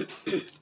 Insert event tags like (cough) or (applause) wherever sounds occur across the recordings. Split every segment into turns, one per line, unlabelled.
Thank you. (coughs)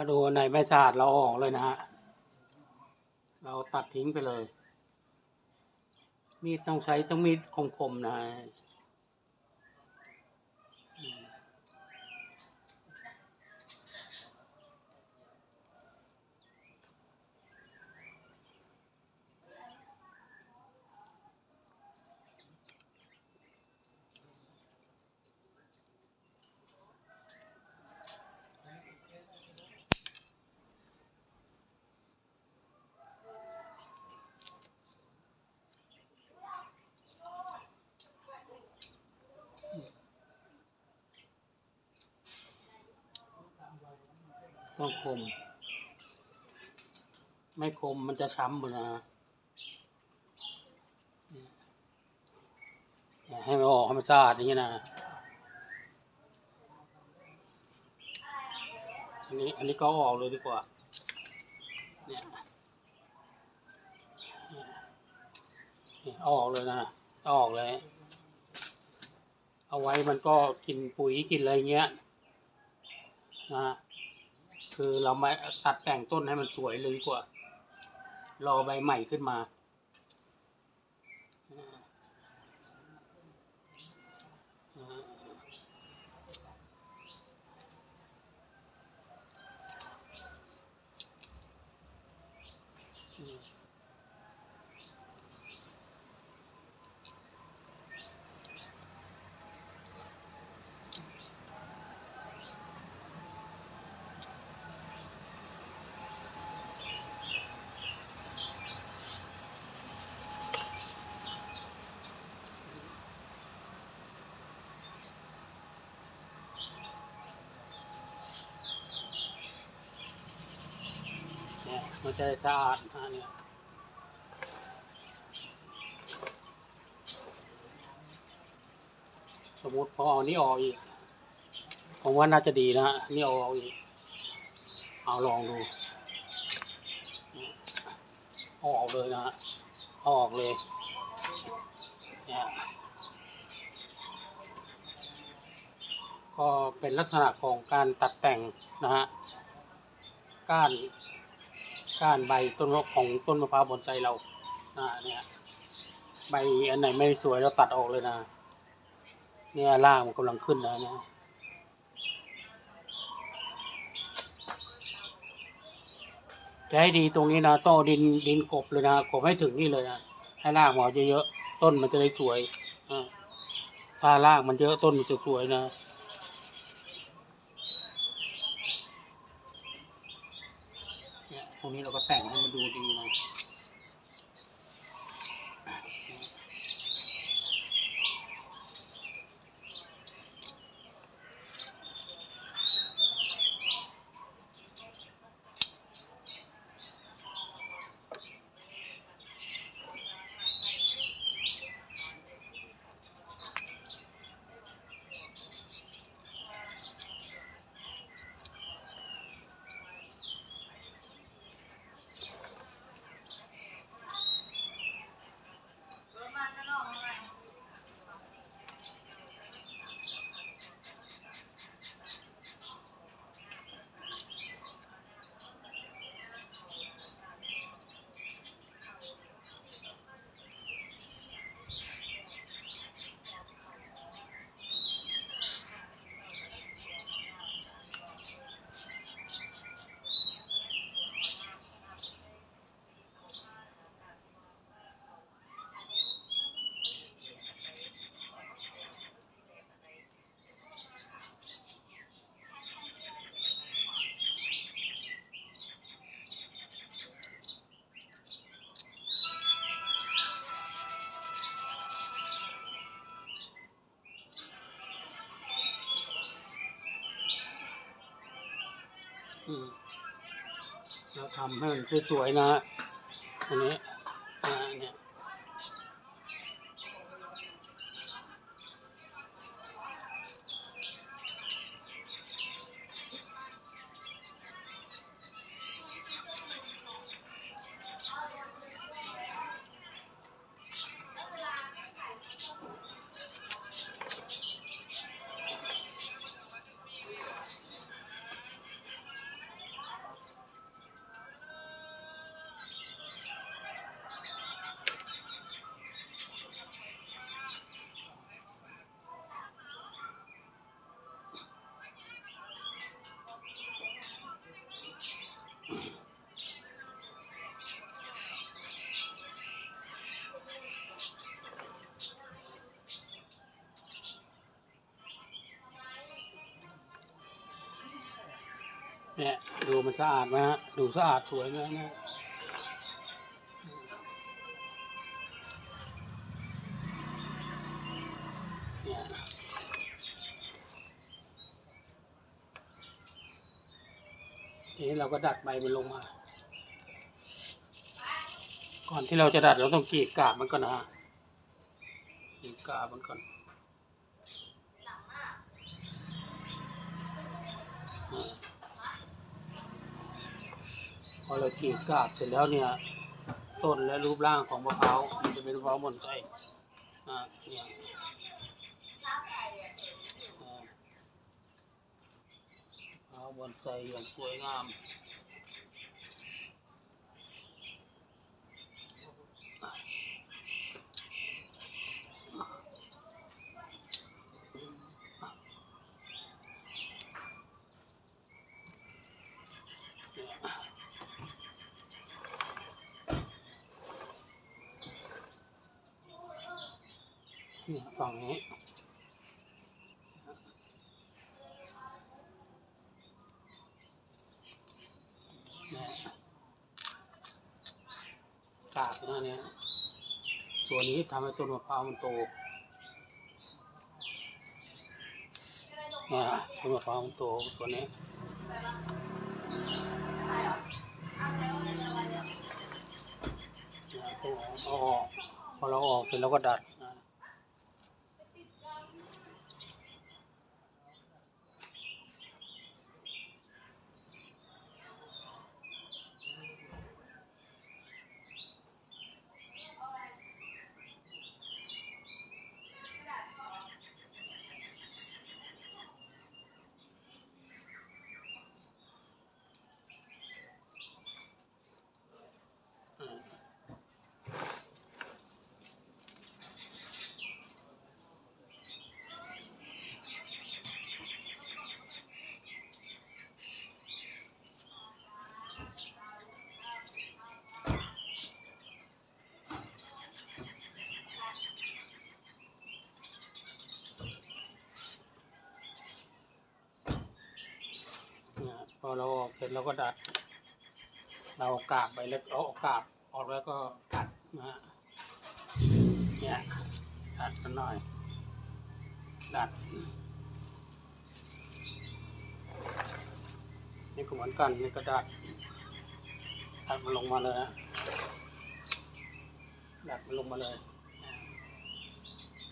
เราดูในไหนไม่สะอาดเราอาออกเลยนะฮะ เราตัดทิ้งไปเลย มีดต้องใช้ต้องมีดคมๆนะ ต้องคม ไม่คมมันจะช้ำหมดนะให้มันออกให้มันสะอาดอย่างนี้นะอันนี้อันนี้ก็ออกเลยดีกว่าเนี่ยเอาออกเลยนะเอาออกเลย เอาไว้มันก็กินปุ๋ยกินอะไรเงี้ยนะ คือเรามาตัดแต่งต้นให้มันสวยเลยดีกว่า รอใบใหม่ขึ้นมา มันจะสะอาดนะเนี่ยสมมติพอเอานี้ออกอีก ผมว่าน่าจะดีนะนนี่เอาออกอีก เอาลองดูเอาออกเลยนะเอาออกเลยเนี่ยก็เป็นลักษณะของการตัดแต่งนะฮะก้าน ก้านใบต้นมะของต้นมะพร้าวบอนไซเราอ่าเนี่ยใบอันไหนไม่สวยเราตัดออกเลยนะ เนี่ยรากมันกำลังขึ้นนะเนี่ยจะให้ดีตรงนี้นะต้องดินดินกบเลยนะกบให้ถึงนี่เลยนะให้รากหมอเยอะๆต้นมันจะได้สวยอ่าถ้ารากมันเยอะต้นมันจะสวยนะ รงนี้เรา ก็ ทำให้มันสวยๆนะอันนี้อ่าเนี่ย เนี่ยดูมันสะอาดไหมฮะ ดูสะอาดสวยไหมเนี่ยเนี่ยทีนี้เราก็ดัดใบมันลงมา ก่อนที่เราจะดัดเราต้องกรีดกาบมันก่อนนะฮะกรีดกาบมันก่อนอ่า อเรากรีดกาบเสร็จแล้วเนี่ย ต้นและรูปร่างของมะพร้าวมันจะเป็นมะพร้าวหม่อนไส้อ่าเนี่ยอ่ามะพร้าวหม่อนไส้อย่างสวยงาม นี่ฝั่งนี้กาบนะเนี่ยตัวนี้ทำให้ต้นมะพร้าวมันโตนี่ยต้นมะพร้าวมันโตตัวนี้เนี่ยเออกพอเราออกเสร็จแล้วก็ดัด อเราออกเสร็จเราก็ดัด เรากาบไปแล้วเอากาบออกแล้วก็ตัดนะฮะเนี่ยตัดมันหน่อย ดัด นี่ก็เหมือนกันนี่ก็ดัดดัดมันลงมาเลยฮะดัดมันลงมาเลย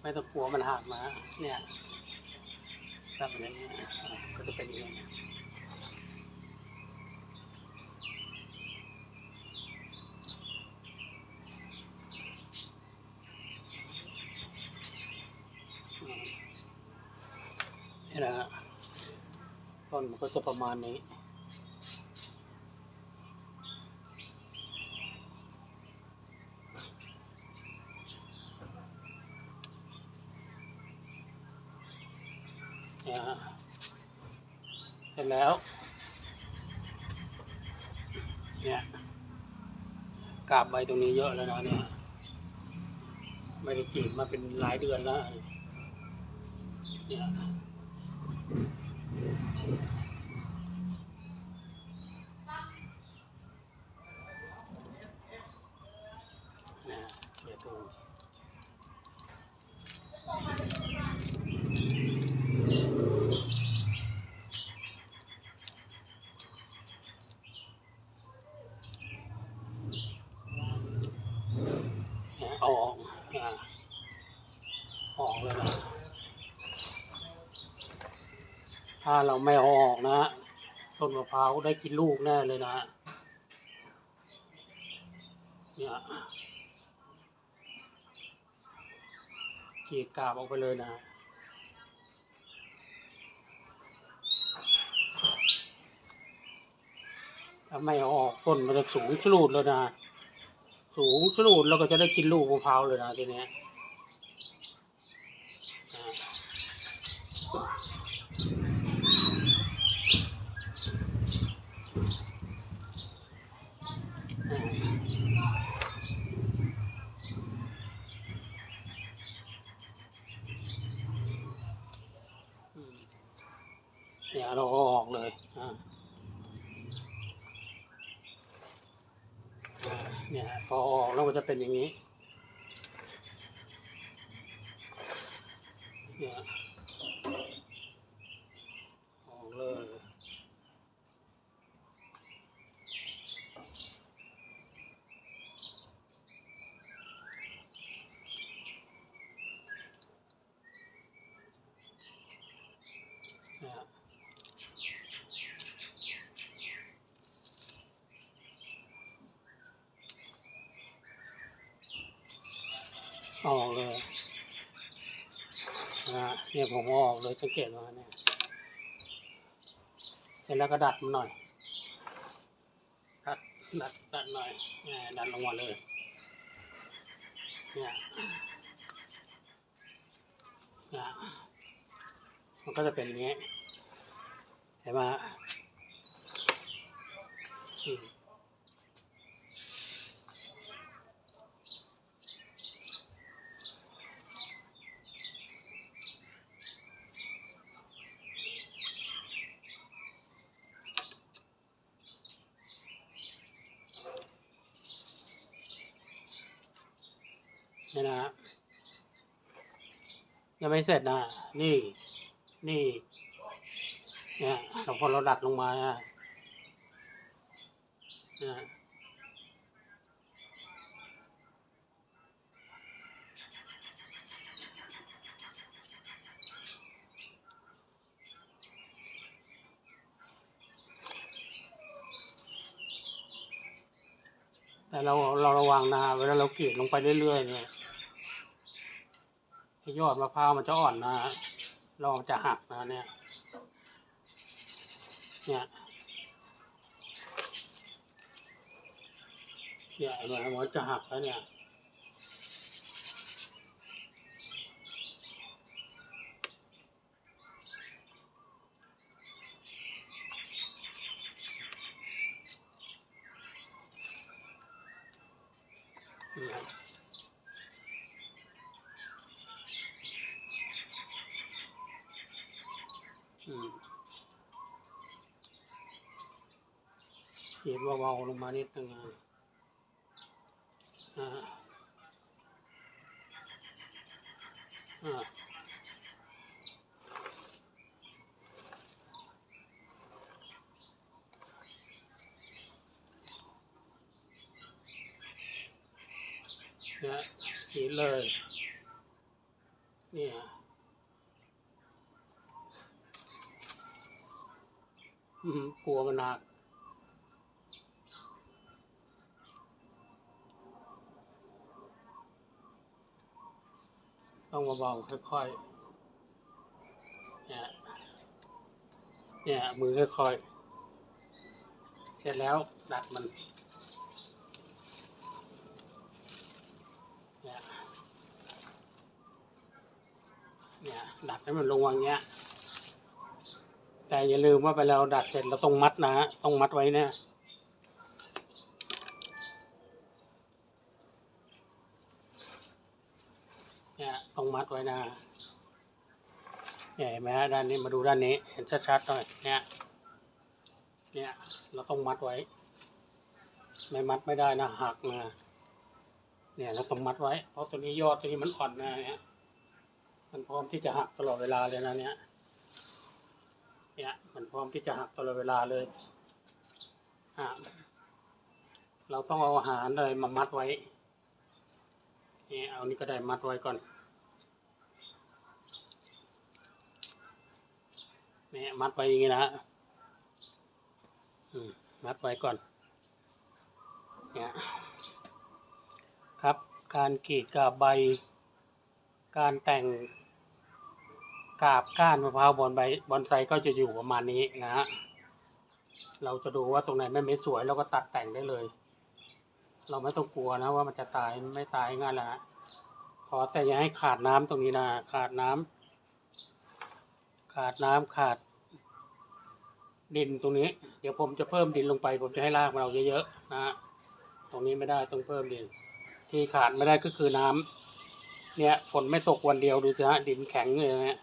ไม่ต้องกลัวมันหักมาเนี่ยดัดมันอย่างนี้ก็จะเป็นอย่างนี้ นะฮะต้นมันก็จะประมาณนี้เนี่ยฮะเสร็จแล้ว เนี่ยกาบใบตรงนี้เยอะแล้วนะเนี่ย ไม่ได้กรีดมาเป็นหลายเดือนแล้ว เนี่ยเดี๋ยวดู เนี่ยเอาออกอ่าออกเลยนะ ถ้าเราไม่เอาออกนะต้นมะพร้าวได้กินลูกแน่เลยนะเนี่ยกรีดกาบออกไปเลยนะถ้าไม่เอาออกต้นมันจะสูงชะลูดเลยนะ สูงชะลูดแล้วก็จะได้กินลูกมะพร้าวเลยนะทีเนี้ยอ่าอ่าอืมเนี่ยเราเอาออกเลยอ่า อ่า เนี่ยฮะพอออกแล้วก็จะเป็นอย่างนี้เนี่ยออกเลยเนี่ย ออกเลยนะเนี่ยผมออกเลยสังเกตว่าเนี่ยเสร็จแล้วก็ดัดมันหน่อย ดัดดัดดัดหน่อยเนี่ยดัดลงมาเลยเนี่ยนี่ยมันก็จะเป็นอย่างนี้เห็นไหมอืม นี่ยนะฮะยังไม่เสร็จนะ นี่ นี่เนี่ยเราพอเราดัดลงมานะเนี่ยแต่เราเราระวังนะเวลาเรากรีดลงไปเรื่อยๆเนี่ย ยอดมะพร้าวมันจะอ่อนนะเราจะหักนะเนี่ย เนี่ยเนี่ยมันจะหักแล้วเนี่ยเนี่ อืมขีดเบาๆลงมานิดนึงอ่าอ่าเนี่ยขีดเลย เนี่ยอืม กลัวมันหนักต้องเบาๆค่อยๆ เนี่ย เนี่ย มือค่อยๆ เสร็จแล้วดัดมัน เนี่ย เนี่ย ดัดให้มันลงอย่างเงี้ย แต่อย่าลืมว่าไปเราดัดเสร็จเราต้องมัดนะฮะต้องมัดไว้เนี่ยเนี่ยต้องมัดไว้นะเนี่ยเห็นไหมฮะด้านนี้มาดูด้านนี้ เห็นชัดๆหน่อยเนี่ยเนี่ย เราต้องมัดไว้ ไม่มัดไม่ได้นะหักนะเนี่ยเราต้องมัดไว้เพราะตัวนี้ยอดตัวนี้มันอ่อนนะเนี่ยมันพร้อมที่จะหักตลอดเวลาเลยนะเนี่ย เนี่ยมันพร้อมที่จะหักตลอดเวลาเลยอะเราต้องเอาอาหารเลยมามัดไว้นี่เอานี่ก็ได้มัดไว้ก่อนนี่มัดไว้อย่างงี้นะฮะมัดไว้ก่อนเนี่ยครับการกรีดกาบใบ การแต่ง กาบก้านมะพร้าวบอนใบบอนไซก็จะอยู่ประมาณนี้นะฮะเราจะดูว่าตรงไหนไม่ไม่สวยเราก็ตัดแต่งได้เลย เราไม่ต้องกลัวนะว่ามันจะตายไม่ตายง่ายละฮะขอแต่อย่าให้ขาดน้ำตรงนี้นะขาดน้ำขาดน้ำขาด ดินตรงนี้ เดี๋ยวผมจะเพิ่มดินลงไป ผมจะให้รากมันเราเยอะๆนะฮะตรงนี้ไม่ได้ต้องเพิ่มดิน ที่ขาดไม่ได้ก็คือน้ำเนี่ยฝนไม่ตกวันเดียวดูสิฮะดินแข็งเลยนะฮะ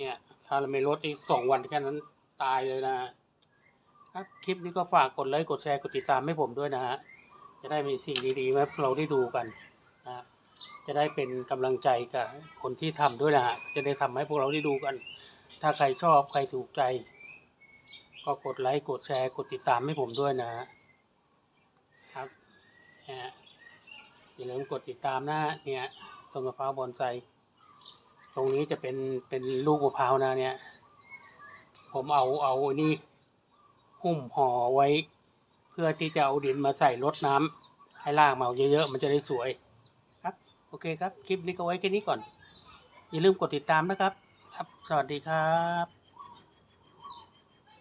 เนี่ยถ้าเราไม่ลดอีกสองวันแค่นั้นตายเลยนะครับคลิปนี้ก็ฝากกดไลค์กดแชร์กดติดตามให้ผมด้วยนะฮะจะได้มีสิ่งดีๆมาเราได้ดูกันนะจะได้เป็นกำลังใจกับคนที่ทำด้วยนะฮะจะได้ทำให้พวกเราได้ดูกัน ถ้าใครชอบใครถูกใจ ก็กดไลค์กดแชร์กดติดตามให้ผมด้วยนะฮะครับนะฮะอย่าลืมกดติดตามนะฮะเนี่ยต้นมะพร้าบอนไซ ตรงนี้จะเป็นเป็นลูกมะพร้าวนะเนี่ย ผมเอาเอานี่หุ้มห่อไว้ เพื่อที่จะเอาดินมาใส่รดน้ำให้รากมาเยอะๆ มันจะได้สวยครับ โอเคครับ คลิปนี้ก็ไว้แค่นี้ก่อน อย่าลืมกดติดตามนะครับ ครับ สวัสดีครับ